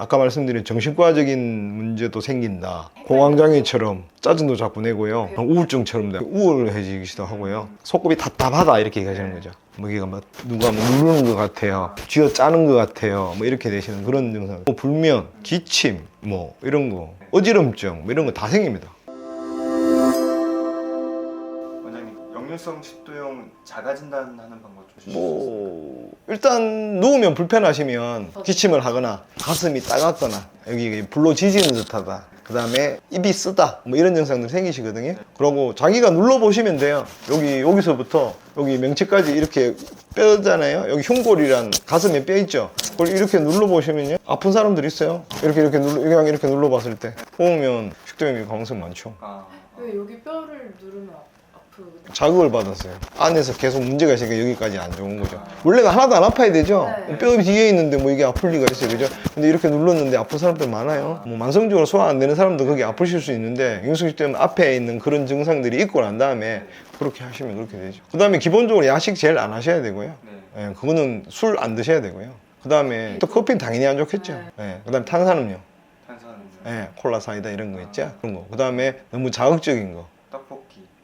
아까 말씀드린 정신과적인 문제도 생긴다. 공황장애처럼 짜증도 자꾸 내고요. 우울증처럼 돼. 우울해지기도 하고요. 속곱이 답답하다 이렇게 얘기하시는 거죠. 뭐 이게 막 누가 뭐 누르는 것 같아요. 쥐어 짜는 것 같아요. 뭐 이렇게 되시는 그런 증상. 뭐 불면, 기침, 뭐 이런 거, 어지럼증 뭐 이런 거 다 생깁니다. 역류성 식도염 자가 진단하는 방법 좀 주실 수 있어요? 뭐 일단 누우면 불편하시면 기침을 하거나 가슴이 따갑거나 여기 불로 지지는 듯하다. 그 다음에 입이 쓰다 뭐 이런 증상들 생기시거든요. 그러고 자기가 눌러 보시면 돼요. 여기 여기서부터 여기 명치까지 이렇게 뼈잖아요. 여기 흉골이란 가슴에 뼈 있죠. 그걸 이렇게 눌러 보시면요 아픈 사람들 있어요. 이렇게 이렇게 눌러 그냥 이렇게 눌러 봤을 때 보면 식도염이 가능성 많죠. 아, 왜 여기 뼈를 누르면 아- 아프거든요? 자극을 받았어요. 안에서 계속 문제가 있으니까 여기까지 안 좋은 거죠. 원래가 하나도 안 아파야 되죠. 네. 뼈 뒤에 있는데 뭐 이게 아플 리가 있어요, 그죠? 근데 이렇게 눌렀는데 아픈 사람들 많아요. 뭐 만성적으로 소화 안 되는 사람도 거기 아프실 수 있는데 윤석식 때문에 앞에 있는 그런 증상들이 있고 난 다음에 그렇게 하시면 그렇게 되죠. 그 다음에 기본적으로 야식 제일 안 하셔야 되고요. 네. 예, 그거는 술 안 드셔야 되고요. 그 다음에 또 커피는 당연히 안 좋겠죠. 예, 그 다음에 탄산음료, 탄산음료, 예, 콜라 사이다 이런 거 있죠. 그런 거. 그 다음에 너무 자극적인 거.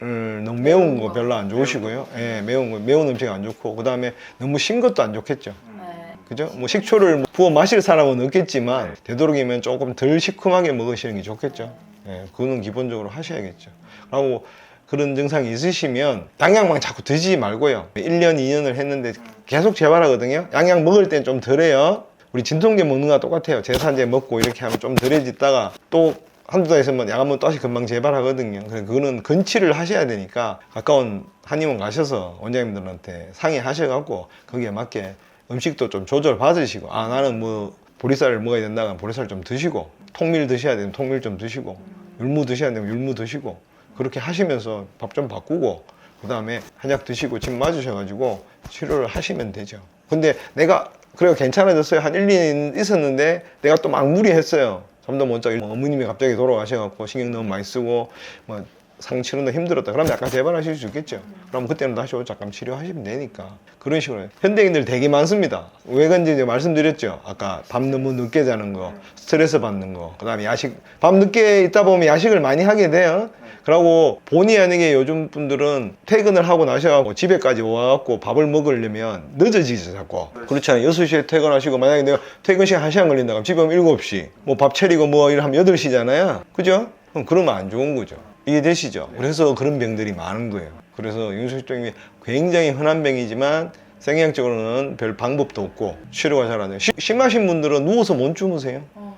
음, 너무 매운 거 별로 안 좋으시고요. 예, 매운 거, 매운 음식 안 좋고, 그 다음에 너무 신 것도 안 좋겠죠. 음, 네. 그죠? 뭐 식초를 부어 마실 사람은 없겠지만, 되도록이면 조금 덜 시큼하게 먹으시는 게 좋겠죠. 예, 그거는 기본적으로 하셔야겠죠. 그리고 그런 증상이 있으시면, 양약만 자꾸 드시지 말고요. 1년, 2년을 했는데 계속 재발하거든요. 양약 먹을 땐 좀 덜해요. 우리 진통제 먹는 거랑 똑같아요. 제산제 먹고 이렇게 하면 좀 덜해지다가 또 한두 달 있으면 약 한번 다시 금방 재발하거든요. 그거는 근치를 하셔야 되니까 가까운 한의원 가셔서 원장님들한테 상의하셔갖고 거기에 맞게 음식도 좀 조절 받으시고 아 나는 뭐 보리쌀을 먹어야 된다 그러면 보리쌀 좀 드시고 통밀 드셔야 되면 통밀 좀 드시고 율무 드셔야 되면 율무 드시고 그렇게 하시면서 밥 좀 바꾸고 그 다음에 한약 드시고 침 맞으셔가지고 치료를 하시면 되죠. 근데 내가 그래가 괜찮아졌어요. 한 1, 2년 있었는데 내가 또 막 무리했어요. 못 자고 어머님이 갑자기 돌아가셔갖고 신경 너무 많이 쓰고 뭐 상치료도 힘들었다. 그럼 약간 재발하실 수 있겠죠. 그럼 그때는 다시 오고 잠깐 치료하시면 되니까 그런 식으로. 현대인들 되게 많습니다. 왜 그런지 이제 말씀드렸죠. 아까 밤 너무 늦게 자는 거, 스트레스 받는 거, 그 다음에 야식 밤 늦게 있다 보면 야식을 많이 하게 돼요. 그러고 본의 아니게 요즘 분들은 퇴근을 하고 나셔갖고 집에까지 와갖고 밥을 먹으려면 늦어지죠 자꾸 그렇잖아요 6시에 퇴근하시고 만약에 내가 퇴근 시간 1시간 걸린다 그러면 집에 오면 7시 뭐 밥 차리고 뭐 이러면 8시잖아요 그죠? 그럼 그러면 안 좋은 거죠 이해되시죠? 그래서 그런 병들이 많은 거예요 그래서 윤수식병이 굉장히 흔한 병이지만 생리학적으로는 별 방법도 없고 치료가 잘 안 돼요 시- 심하신 분들은 누워서 못 주무세요 어.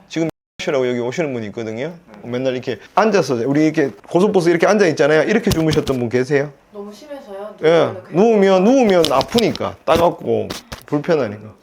라고 여기 오시는 분이 있거든요. 맨날 이렇게 앉아서 우리 이렇게 고속버스 이렇게 앉아 있잖아요. 이렇게 주무셨던 분 계세요? 너무 심해서요? 예. 누우면 누우면 아프니까 따갑고 불편하니까.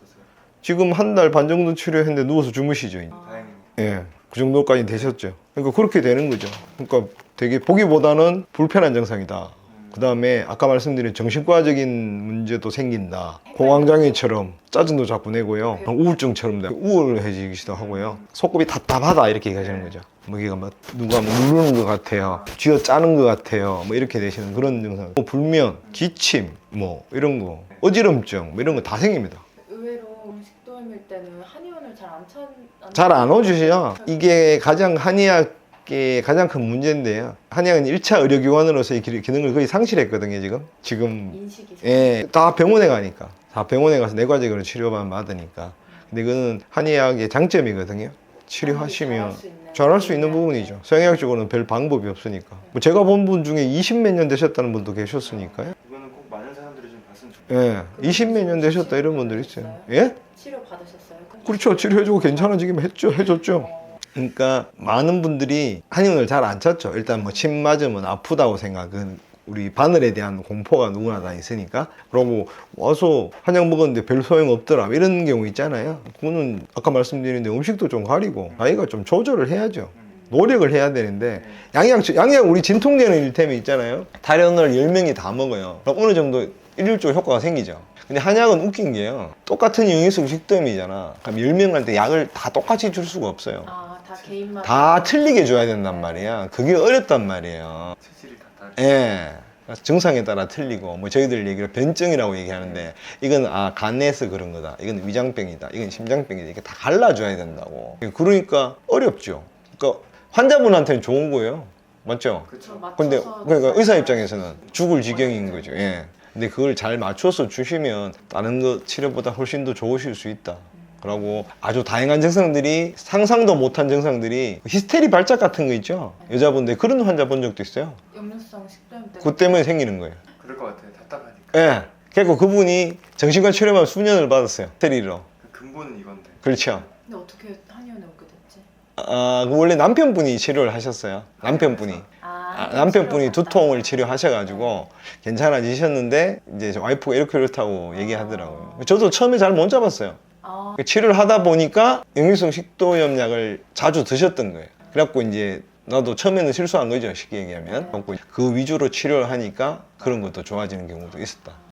지금 한 달 반 정도 치료했는데 누워서 주무시죠. 다행입니다. 예. 그 정도까지 되셨죠. 그러니까 그렇게 되는 거죠. 그러니까 되게 보기보다는 불편한 증상이다. 그 다음에 아까 말씀드린 정신과적인 문제도 생긴다. 공황장애처럼 짜증도 자꾸 내고요. 우울증처럼 돼. 우울해지기도 하고요. 속곱이 답답하다 이렇게 얘기하시는 거죠. 뭐 이게 막 누가 뭐 누르는 것 같아요. 쥐어 짜는 것 같아요. 뭐 이렇게 되시는 그런 증상. 뭐 불면, 기침, 뭐 이런 거, 어지럼증, 뭐 이런 거 다 생깁니다. 의외로 식도염일 때는 한의원을 잘 안 찾. 잘안 오주시죠? 이게 가장 한의학 의 가장 큰 문제인데요. 한의학은 1차 의료기관으로서의 기- 기능을 거의 상실했거든요, 지금. 지금, 인식이. 예, 다 병원에 가니까. 다 병원에 가서 내과적으로 치료만 받으니까. 근데 그거는 한의학의 장점이거든요. 치료하시면 잘할 수 있는 부분이죠. 성형학적으로는 별 방법이 없으니까. 뭐 제가 본 분 중에 20 몇 년 되셨다는 분도 계셨으니까요. 이거는 꼭 많은 사람들이 좀 봤으면 좋겠어요. 예, 20 몇 년 되셨다 이런 분들 있어요. 예? 치료 받으셨어요? 그렇죠. 치료해주고 괜찮아지기만 했죠. 해줬죠. 그러니까 많은 분들이 한의원을 잘 안 찾죠. 일단 뭐 침 맞으면 아프다고 생각은 우리 바늘에 대한 공포가 누구나 다 있으니까 그러고 와서 한약 먹었는데 별 소용 없더라 이런 경우 있잖아요. 그거는 아까 말씀드렸는데 음식도 좀 가리고 아이가 좀 조절을 해야죠. 노력을 해야 되는데 양약 양약 우리 진통제는 일템이 있잖아요. 다련을 10명이 다 먹어요. 그럼 어느 정도 일률적 효과가 생기죠. 근데 한약은 웃긴 게요. 똑같은 영양소 식도염이잖아. 그럼 10명한테 약을 다 똑같이 줄 수가 없어요. 아, 다 개인마다. 다 틀리게 줘야 된단 말이야. 그게 어렵단 말이에요. 체질이 다 다르죠. 예. 증상에 따라 틀리고 뭐 저희들 얘기를 변증이라고 얘기하는데 이건 아 간에서 그런 거다 이건 위장병이다 이건 심장병이다 이게 다 갈라줘야 된다고 그러니까 어렵죠 그러니까 환자분한테는 좋은 거예요 맞죠 그렇죠. 맞춰서 근데 그러니까 잘 의사 입장에서는 죽을 지경인 거죠 예 근데 그걸 잘 맞춰서 주시면 다른 거 치료보다 훨씬 더 좋으실 수 있다 그리고 아주 다양한 증상들이 상상도 못한 증상들이 히스테리 발작 같은 거 있죠 여자분들 그런 환자 본 적도 있어요 역류성 식도염 때문에 그 때문에 생기는 거예요 그럴 것 같아요. 답답하니까. 예. 그리고 그분이 정신과 치료만 수년을 받았어요. 테리로. 그 근본은 이건데. 그렇죠. 근데 어떻게 한의원에 오게 됐지? 아, 그 원래 남편분이 치료를 하셨어요. 남편분이. 아, 남편분이 두통을 치료하셔가지고 괜찮아지셨는데 이제 저 와이프가 이렇게 그렇다고 얘기하더라고요. 저도 처음에 잘 못 잡았어요. 아, 치료를 하다 보니까 역류성 식도염 약을 자주 드셨던 거예요. 그래갖고 이제 나도 처음에는 실수한 거죠. 쉽게 얘기하면. 그래갖고 그 위주로 치료를 하니까 그런 것도 좋아지는 경우도 있었다.